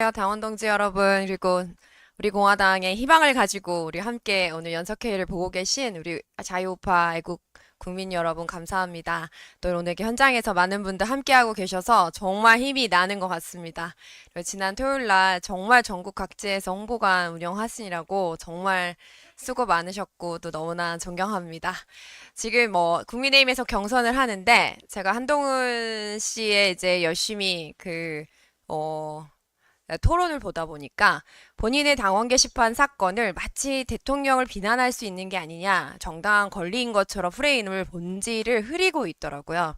안녕하세요, 당원 동지 여러분, 그리고 우리 공화당의 희망을 가지고 우리 함께 오늘 연석회의를 보고 계신 우리 자유우파 애국 국민 여러분 감사합니다. 또 오늘 현장에서 많은 분들 함께하고 계셔서 정말 힘이 나는 것 같습니다. 지난 토요일 날 정말 전국 각지에서 홍보관 운영하시느라고 정말 수고 많으셨고 또 너무나 존경합니다. 지금 뭐 국민의힘에서 경선을 하는데 제가 한동훈 씨의 이제 열심히 그 어, 토론을 보다 보니까 본인의 당원 게시판 사건을 마치 대통령을 비난할 수 있는 게 아니냐, 정당한 권리인 것처럼 프레임을 본질을 흐리고 있더라고요.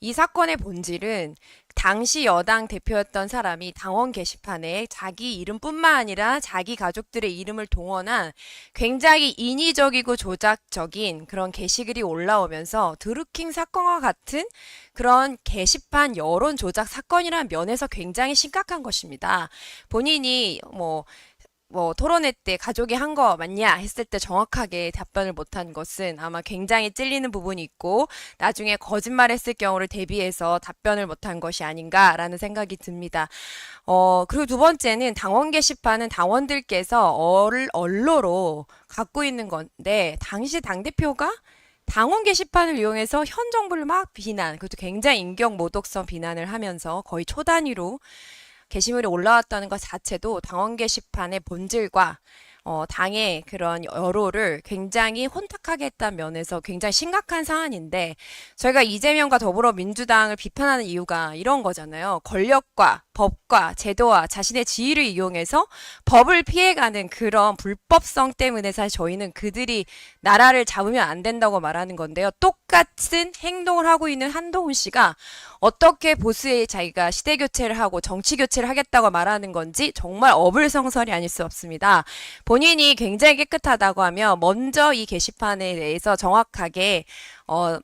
이 사건의 본질은 당시 여당 대표였던 사람이 당원 게시판에 자기 이름뿐만 아니라 자기 가족들의 이름을 동원한 굉장히 인위적이고 조작적인 그런 게시글이 올라오면서 드루킹 사건과 같은 그런 게시판 여론 조작 사건이라는 면에서 굉장히 심각한 것입니다. 본인이 뭐 뭐 토론회 때 가족이 한 거 맞냐 했을 때 정확하게 답변을 못한 것은 아마 굉장히 찔리는 부분이 있고 나중에 거짓말했을 경우를 대비해서 답변을 못한 것이 아닌가라는 생각이 듭니다. 어 그리고 두 번째는 당원 게시판은 당원들께서 얼, 언로로 갖고 있는 건데 당시 당 대표가 당원 게시판을 이용해서 현 정부를 막 비난, 그것도 굉장히 인격 모독성 비난을 하면서 거의 초단위로 게시물이 올라왔다는 것 자체도 당원 게시판의 본질과 어, 당의 그런 여론을 굉장히 혼탁하게 했다는 면에서 굉장히 심각한 사안인데 저희가 이재명과 더불어민주당을 비판하는 이유가 이런 거잖아요. 권력과 법과 제도와 자신의 지위를 이용해서 법을 피해가는 그런 불법성 때문에 사실 저희는 그들이 나라를 잡으면 안 된다고 말하는 건데요. 똑같은 행동을 하고 있는 한동훈 씨가 어떻게 보수의 자기가 시대 교체를 하고 정치 교체를 하겠다고 말하는 건지 정말 어불성설이 아닐 수 없습니다. 본 인이 굉장히 깨끗하다고 하면 먼저 이 게시판에 대해서 정확하게 어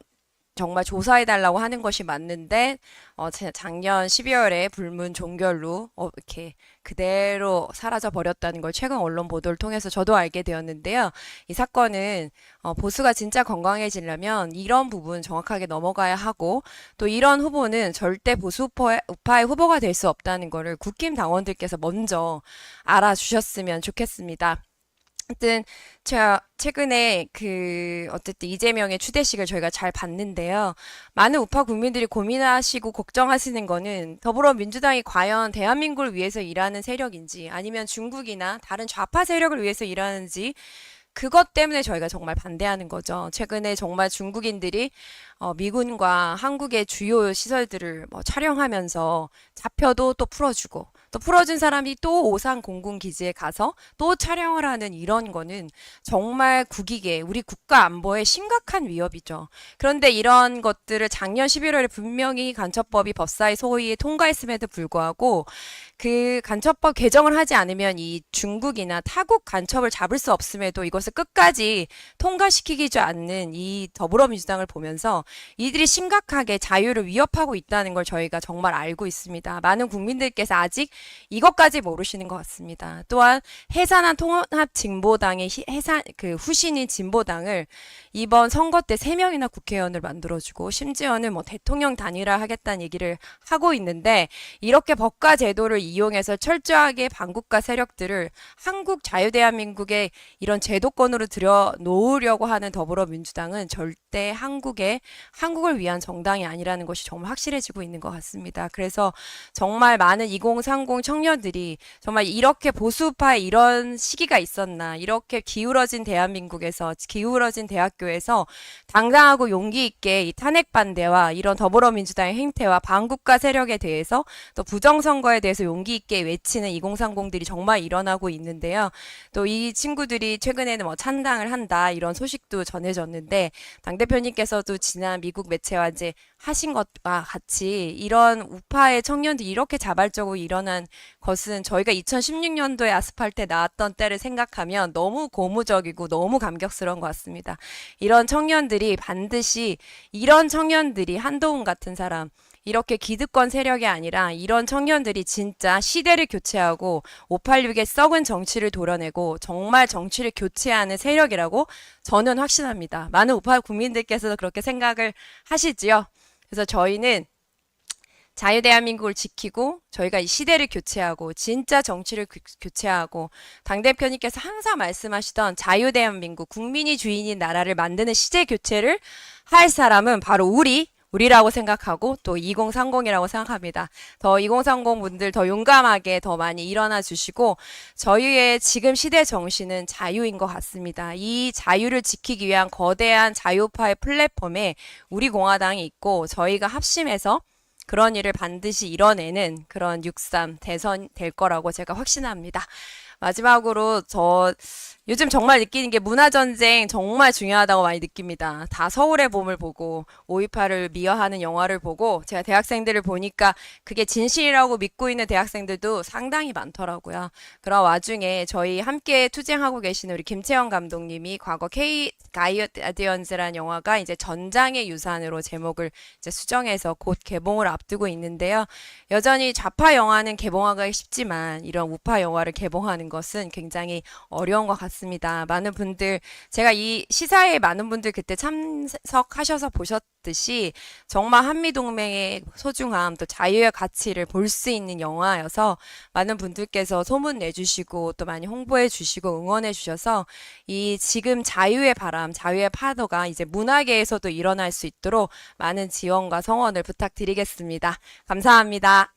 정말 조사해달라고 하는 것이 맞는데, 어, 제- 작년 12월에 불문 종결로, 어, 이렇게 그대로 사라져 버렸다는 걸 최근 언론 보도를 통해서 저도 알게 되었는데요. 이 사건은, 어, 보수가 진짜 건강해지려면 이런 부분 정확하게 넘어가야 하고, 또 이런 후보는 절대 보수 우파의, 후보가 될 수 없다는 거를 국힘 당원들께서 먼저 알아주셨으면 좋겠습니다. 하여튼 제가 최근에 그 어쨌든 이재명의 추대식을 저희가 잘 봤는데요. 많은 우파 국민들이 고민하시고 걱정하시는 거는 더불어민주당이 과연 대한민국을 위해서 일하는 세력인지 아니면 중국이나 다른 좌파 세력을 위해서 일하는지 그것 때문에 저희가 정말 반대하는 거죠. 최근에 정말 중국인들이 어, 미군과 한국의 주요 시설들을 뭐 촬영하면서 잡혀도 또 풀어주고 또 풀어준 사람이 또 오산 공군 기지에 가서 또 촬영을 하는 이런 거는 정말 국익에 우리 국가 안보에 심각한 위협이죠. 그런데 이런 것들을 작년 11월에 분명히 간첩법이 법사위 소위에 통과했음에도 불구하고 그 간첩법 개정을 하지 않으면 이 중국이나 타국 간첩을 잡을 수 없음에도 이것을 끝까지 통과시키지 않는 이 더불어민주당을 보면서 이들이 심각하게 자유를 위협하고 있다는 걸 저희가 정말 알고 있습니다. 많은 국민들께서 아직 이것까지 모르시는 것 같습니다. 또한 해산한 통합 진보당의 희- 해산 그 후신인 진보당을 이번 선거 때 세 명이나 국회의원을 만들어주고 심지어는 뭐 대통령 단일화 하겠다는 얘기를 하고 있는데 이렇게 법과 제도를 이용해서 철저하게 반국가 세력들을 한국 자유대한민국의 이런 제도권으로 들여 놓으려고 하는 더불어민주당은 절대 한국의 한국을 위한 정당이 아니라는 것이 정말 확실해지고 있는 것 같습니다. 그래서 정말 많은 2030 청년들이 정말 이렇게 보수파의 이런 시기가 있었나, 이렇게 기울어진 대한민국에서, 기울어진 대학교에서 당당하고 용기 있게 이 탄핵 반대와 이런 더불어민주당의 행태와 반국가 세력에 대해서 또 부정선거에 대해서 용기 있게 외치는 2030들이 정말 일어나고 있는데요. 또 이 친구들이 최근에는 뭐 찬당을 한다 이런 소식도 전해졌는데 당 대표님께서도 지난 미국 매체와 이제 하신 것과 같이 이런 우파의 청년들이 이렇게 자발적으로 일어난 것은 저희가 2016년도에 아스팔트에 나왔던 때를 생각하면 너무 고무적이고 너무 감격스러운 것 같습니다. 이런 청년들이 반드시 이런 청년들이 한동훈 같은 사람 이렇게 기득권 세력이 아니라 이런 청년들이 진짜 시대를 교체하고 586의 썩은 정치를 도려내고 정말 정치를 교체하는 세력이라고 저는 확신합니다. 많은 우파 국민들께서도 그렇게 생각을 하시지요. 그래서 저희는 자유대한민국을 지키고 저희가 이 시대를 교체하고 진짜 정치를 교- 교체하고 당대표님께서 항상 말씀하시던 자유대한민국 국민이 주인인 나라를 만드는 시대 교체를 할 사람은 바로 우리 우리라고 생각하고 또 2030이라고 생각합니다. 더 2030 분들 더 용감하게 더 많이 일어나 주시고 저희의 지금 시대 정신은 자유인 것 같습니다. 이 자유를 지키기 위한 거대한 자유파의 플랫폼에 우리 공화당이 있고 저희가 합심해서 그런 일을 반드시 이뤄내는 그런 6.3 대선 될 거라고 제가 확신합니다. 마지막으로 저 요즘 정말 느끼는 게 문화전쟁 정말 중요하다고 많이 느낍니다. 다 서울의 봄을 보고 5.18을 미화하는 영화를 보고 제가 대학생들을 보니까 그게 진실이라고 믿고 있는 대학생들도 상당히 많더라고요. 그런 와중에 저희 함께 투쟁하고 계시는 우리 김채영 감독님이 과거 K 가이어디언즈라는 영화가 이제 전장의 유산으로 제목을 이제 수정해서 곧 개봉을 앞두고 있는데요. 여전히 좌파 영화는 개봉하기가 쉽지만 이런 우파 영화를 개봉하는 것은 굉장히 어려운 것 같습니다. 많은 분들, 제가 이 시사에 많은 분들 그때 참석하셔서 보셨듯이 정말 한미 동맹의 소중함, 또 자유의 가치를 볼 수 있는 영화여서 많은 분들께서 소문 내주시고 또 많이 홍보해 주시고 응원해 주셔서 이 지금 자유의 바람, 자유의 파도가 이제 문화계에서도 일어날 수 있도록 많은 지원과 성원을 부탁드리겠습니다. 감사합니다.